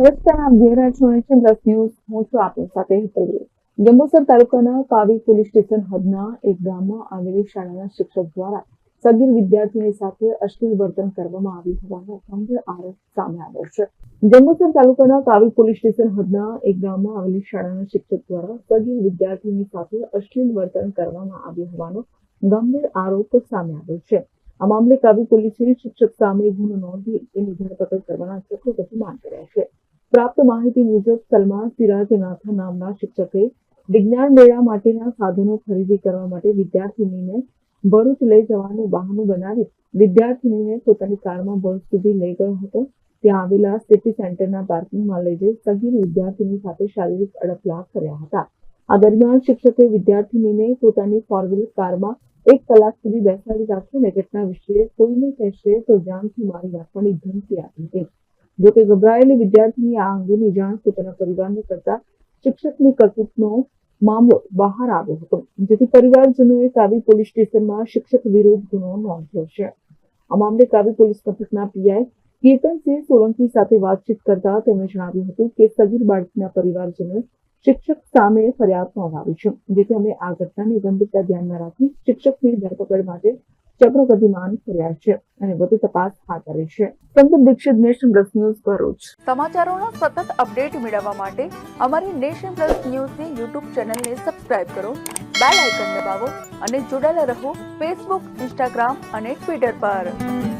નમસ્કાર આપ જોઈ પ્લસ ન્યૂઝ હું છું આપની સાથે હેતલ. જંબુસર તાલુકાના કાવી પોલીસ સ્ટેશન હદના એક ગામમાં આવેલી શાળાના શિક્ષક દ્વારા સગીર વિદ્યાર્થીની સાથે અશ્લીલ વર્તન કરવામાં આવ્યું હોવાનો ગંભીર આરોપ સામે આવ્યો છે. જંબુસર તાલુકાના કાવી પોલીસ સ્ટેશન હદના એક ગામમાં આવેલી શાળાના શિક્ષક દ્વારા સગીર વિદ્યાર્થીની સાથે અશ્લીલ વર્તન કરવામાં આવ્યું હોવાનો ગંભીર આરોપ સામે આવ્યો છે. આ મામલે કાવી પોલીસે શિક્ષક સામે ગુનો નોંધી તેની ધરપકડ કરવાના ચક્રો માંગ કર્યા છે. પ્રાપ્ત માહિતી મુજબ સલમાન સિરાજનાથા નામના શિક્ષકે વિજ્ઞાન મેળા માટેના સાધનો ખરીદી કરવા માટે વિદ્યાર્થીનીને ભરૂચ લઈ જવાનું બહાનું બનાવી વિદ્યાર્થીનીને પોતાની કારમાં ભરૂચ સુધી લઈ ગયો હતો. ત્યાં આવેલા સિટી સેન્ટરના પાર્કિંગમાં લઈ જઈ સગીર વિદ્યાર્થીની સાથે શારીરિક અડપલા કર્યા હતા. આ દરમિયાન શિક્ષકે વિદ્યાર્થીનીને પોતાની ફોર વ્હીલર કારમાં એક કલાક સુધી બેસાડી રાખીને ઘટના વિશે કોઈને કહેશે તો જાનથી મારી નાખવાની ધમકી આપી હતી. જોકે ગભરાયેલી વિદ્યાર્થીની આ અંગેની જાણ પોતાના પરિવારને કરતા શિક્ષકની કરતૂતનો મામલો બહાર આવ્યો હતો. જેથી પરિવારજનોએ કાવી પોલીસ સ્ટેશનમાં શિક્ષક વિરુદ્ધ ગુનો નોંધ્યો છે. આ મામલે કાવી પોલીસ મથકના પીઆઈ કીર્તનસિંહ સોલંકી સાથે વાતચીત કરતા તેમણે જણાવ્યું હતું કે સગીર બાળકીના પરિવારજનોએ શિક્ષક સામે ફરિયાદ નોંધાવી છે. જેથી અમે આ ઘટનાની ગંભીરતા ધ્યાનમાં રાખી શિક્ષકની ધરપકડ માટે ચક્રો ગતિમાન કર્યા છે અને વધુ તપાસ હાથ ધરી છે. Sandeep Dixit nation plus news Bharuch. સમાચારોના સતત અપડેટ મેળવવા માટે અમારી નેશન પ્લસ ન્યૂઝની યુટ્યુબ ચેનલને સબસ્ક્રાઇબ કરો, બેલ આઇકન દબાવો અને જોડાયેલા રહો ફેસબુક, ઇન્સ્ટાગ્રામ અને ટ્વિટર પર.